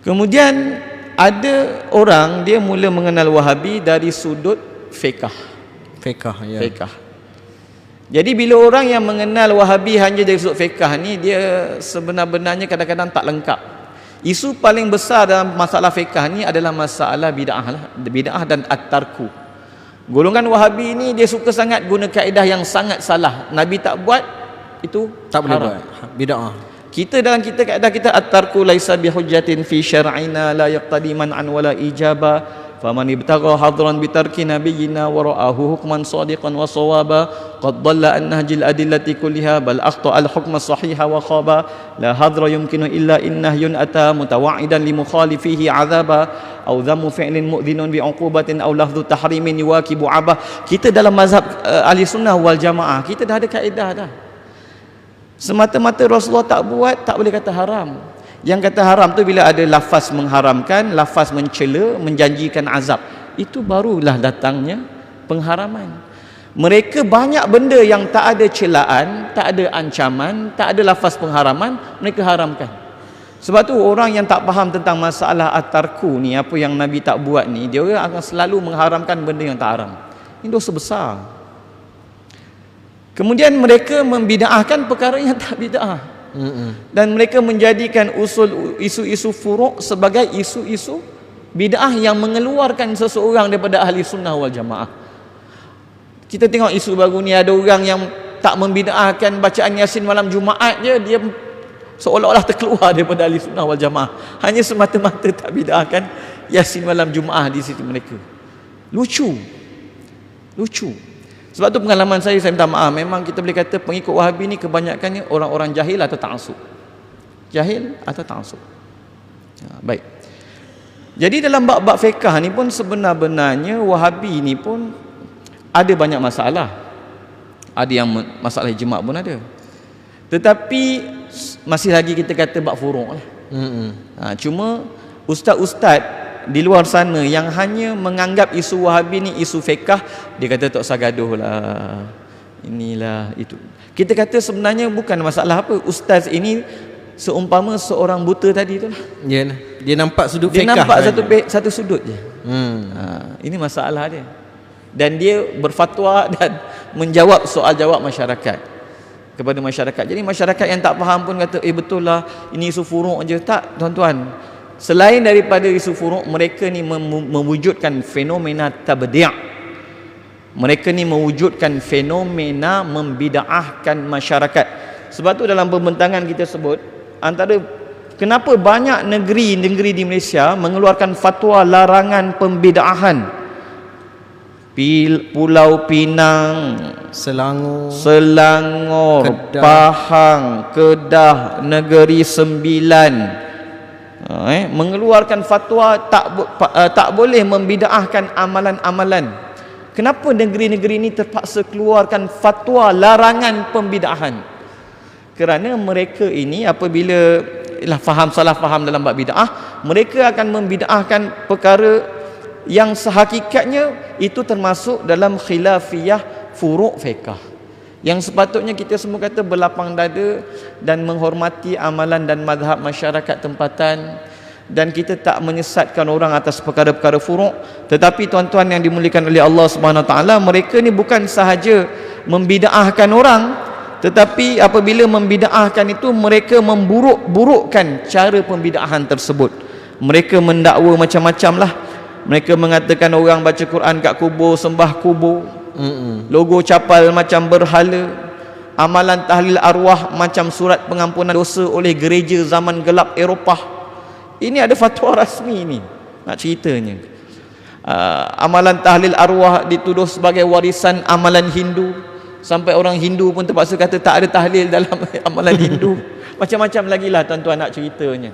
Kemudian ada orang dia mula mengenal Wahabi dari sudut fiqah. Fiqah ya. Fiqah. Jadi bila orang yang mengenal Wahabi hanya dari sudut fiqah ni dia sebenar-benarnya kadang-kadang tak lengkap. Isu paling besar dalam masalah fiqah ni adalah masalah bid'ah lah, bid'ah dan at-tarku. Golongan Wahabi ni dia suka sangat guna kaedah yang sangat salah. Nabi tak buat itu Tak boleh haram. buat. Bid'ah. Kita dalam kita kaedah kita at-tarku laisa bihujjatin fi syar'ina la yaqtadi man'an wala ijaba. Faman ibtagha hadran bi tarki nabiyyina wa ra'ahu hukman sadiqan wa sawaba qad dhalla an nahjil adillati kulliha bal akhta al hukma sahiha wa khaba. La hadra yumkinu illa in nahyun ata mutawa'idan li mukhalifihi azaba aw dhammu fi'lin mu'dhinun bi uqubatin aw lafdhu tahrimin yuwakibu abah. Kita dalam mazhab uh, ahli sunnah wal jamaah kita dah ada kaedah dah Semata-mata Rasulullah tak buat tak boleh kata haram. Yang kata haram tu bila ada lafaz mengharamkan, lafaz mencela, menjanjikan azab. Itu barulah datangnya pengharaman. Mereka banyak benda yang tak ada celaan, tak ada ancaman, tak ada lafaz pengharaman, mereka haramkan. Sebab tu orang yang tak faham tentang masalah atarku ni, apa yang Nabi tak buat ni, dia akan selalu mengharamkan benda yang tak haram. Ini dosa besar. Kemudian mereka membida'ahkan perkara yang tak bida'ah. Mm-mm. Dan mereka menjadikan usul isu-isu furuk sebagai isu-isu bid'ah yang mengeluarkan seseorang daripada ahli sunnah wal jamaah. Kita tengok isu baru ni ada orang yang tak membida'ahkan bacaan Yasin malam Jumaat je dia seolah-olah terkeluar daripada ahli sunnah wal jamaah. Hanya semata-mata tak bida'ahkan Yasin malam Jumaat di situ mereka. Lucu. Lucu. Sebab tu pengalaman saya saya minta maaf memang kita boleh kata pengikut Wahabi ni kebanyakannya orang-orang jahil atau ta'assub. Jahil atau ta'assub. Ha, baik. Jadi dalam bab-bab fiqah ni pun sebenar-benarnya Wahabi ni pun ada banyak masalah. Ada yang masalah ijma' pun ada. Tetapi masih lagi kita kata bab furuk lah. Mm-mm. Ha, cuma ustaz-ustaz di luar sana yang hanya menganggap isu Wahabi ni isu fiqah, dia kata tak usah gaduh lah. Inilah itu. Kita kata sebenarnya bukan masalah apa. Ustaz ini seumpama seorang buta tadi tu lah. Ya, dia nampak sudut Dia fiqah nampak kan? satu pe- satu sudut je. Hmm. Ha, ini masalah dia. Dan dia berfatwa dan menjawab soal jawab masyarakat kepada masyarakat. Jadi masyarakat yang tak faham pun kata, "Eh betul lah, ini isu furuk je." Tak, tuan-tuan. Selain daripada isu furuk, mereka ni mewujudkan fenomena tabdi'. Mereka ni mewujudkan fenomena membida'ahkan masyarakat. Sebab tu dalam pembentangan kita sebut, antara kenapa banyak negeri-negeri di Malaysia mengeluarkan fatwa larangan pembida'ahan. Pulau Pinang, Selangor. Selangor, Kedah. Pahang, Kedah, Negeri Sembilan eh, mengeluarkan fatwa tak uh, tak boleh membida'ahkan amalan-amalan. Kenapa negeri-negeri ini terpaksa keluarkan fatwa larangan pembida'ahan? Kerana mereka ini apabila lah faham salah faham dalam bab bid'ah, mereka akan membid'ahkan perkara yang sehakikatnya itu termasuk dalam khilafiyah furuk fiqah. Yang sepatutnya kita semua kata berlapang dada dan menghormati amalan dan mazhab masyarakat tempatan dan kita tak menyesatkan orang atas perkara-perkara furuk. Tetapi tuan-tuan yang dimuliakan oleh Allah Subhanahu taala mereka ni bukan sahaja membida'ahkan orang tetapi apabila membida'ahkan itu mereka memburuk-burukkan cara pembida'ahan tersebut. Mereka mendakwa macam-macam lah. Mereka mengatakan orang baca Quran kat kubur sembah kubur Mm-mm. logo capal macam berhala amalan tahlil arwah macam surat pengampunan dosa oleh gereja zaman gelap Eropah. Ini ada fatwa rasmi ni nak ceritanya. Uh, amalan tahlil arwah dituduh sebagai warisan amalan Hindu. Sampai orang Hindu pun terpaksa kata tak ada tahlil dalam amalan Hindu. Macam-macam lagi lah tuan-tuan nak ceritanya